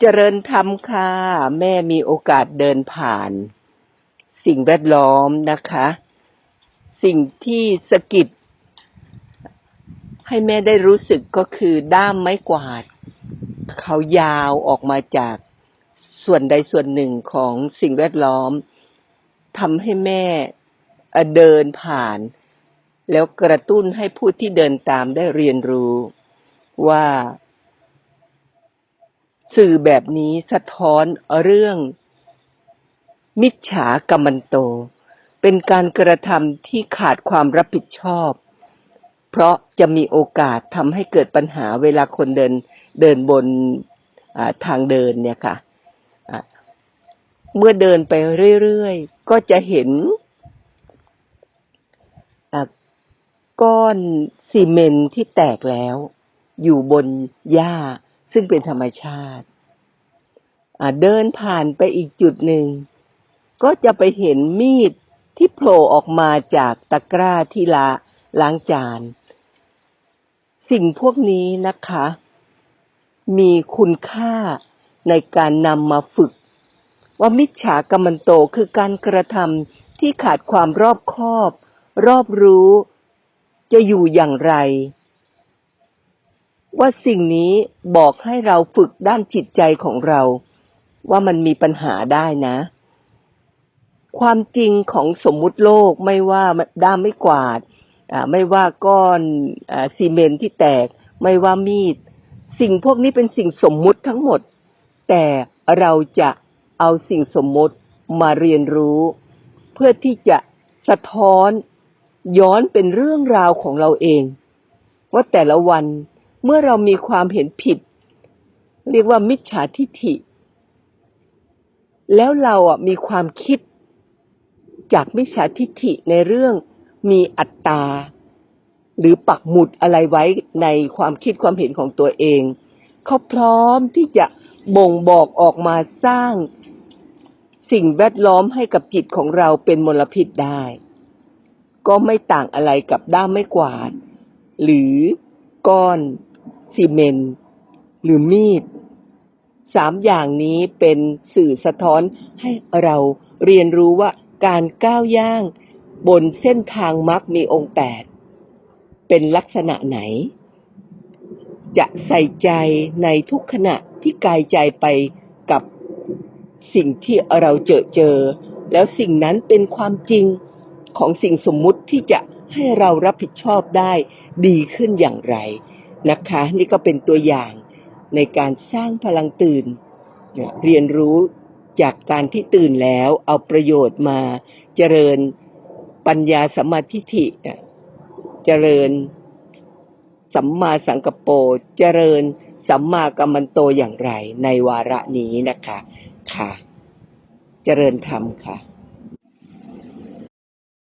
เจริญธรรมค่ะ แม่มีโอกาสเดินผ่าน สิ่งแวดล้อมนะคะ สิ่งที่สะกิดให้แม่ได้รู้สึกก็คือด้ามไม้กวาด เขายาวออกมาจากส่วนใดส่วนหนึ่งของสิ่งแวดล้อมทำให้แม่เอ่อเดินผ่าน แล้วกระตุ้นให้ผู้ที่เดินตามได้เรียนรู้ว่า สื่อแบบนี้สะท้อนเรื่อง มิจฉากรรมันโต เป็นการกระทำที่ขาดความรับผิดชอบ เพราะจะมีโอกาสทำให้เกิดปัญหาเวลาคนเดินเดินบนทางเดินเนี่ยค่ะะเมื่อเดินไปเรื่อยๆ ก็จะเห็นก้อนซีเมนที่แตกแล้ว อยู่บนหญ้า ซึ่งเป็นธรรมชาติ เดินผ่านไปอีกจุดหนึ่ง ก็จะไปเห็นมีดที่โผล่ออกมาจากตะกร้าที่ละล้างจาน สิ่งพวกนี้นะคะ มีคุณค่าในการนำมาฝึก ว่ามิจฉากรรมันโตคือการกระทำที่ขาดความรอบคอบ รอบรู้ จะอยู่อย่างไร ว่าสิ่งนี้บอกให้เราฝึกด้านจิตใจของเรา ว่ามันมีปัญหาได้นะ ความจริงของสมมุติโลกไม่ว่าด้ามไม่กวาดไม่ว่าก้อนอซีเมนที่แตก ไม่ว่ามีด สิ่งพวกนี้เป็นสิ่งสมมุติทั้งหมด แต่เราจะเอาสิ่งสมมติมาเรียนรู้ เพื่อที่จะสะท้อนย้อนเป็นเรื่องราวของเราเอง ว่าแต่ละวัน เมื่อเรามีความเห็นผิด เรียกว่ามิจฉาทิฐิ แล้วเราอะมีความคิด จากมิจฉาทิฐิในเรื่องมีอัตตา หรือปักหมุดอะไรไว้ในความคิดความเห็นของตัวเอง เขาพร้อมที่จะบ่งบอกออกมาสร้าง สิ่งแวดล้อมให้กับจิตของเราเป็นมลพิษได้ ก็ไม่ต่างอะไรกับด้ามไม้กวาด หรือก้อน ซีเมนต์หรือมีดสามอย่างนี้เป็นสื่อสะท้อนให้เราเรียนรู้ว่าการก้าวย่าง บนเส้นทางมรรคมีองค์แปดเป็นลักษณะไหน จะใส่ใจในทุกขณะที่กายใจไปกับสิ่งที่เราเจอเจอ แล้วสิ่งนั้นเป็นความจริงของสิ่งสมมุติที่จะให้เรารับผิดชอบได้ดีขึ้นอย่างไร นะคะ นี่ก็เป็นตัวอย่างในการสร้างพลังตื่น เรียนรู้จากการที่ตื่นแล้วเอาประโยชน์มาเจริญปัญญาสัมมาธิฏฐิเจริญสัมมาสังกปโปเจริญสัมมากัมมันโตอย่างไรในวาระนี้นะคะ ค่ะ เจริญธรรมค่ะ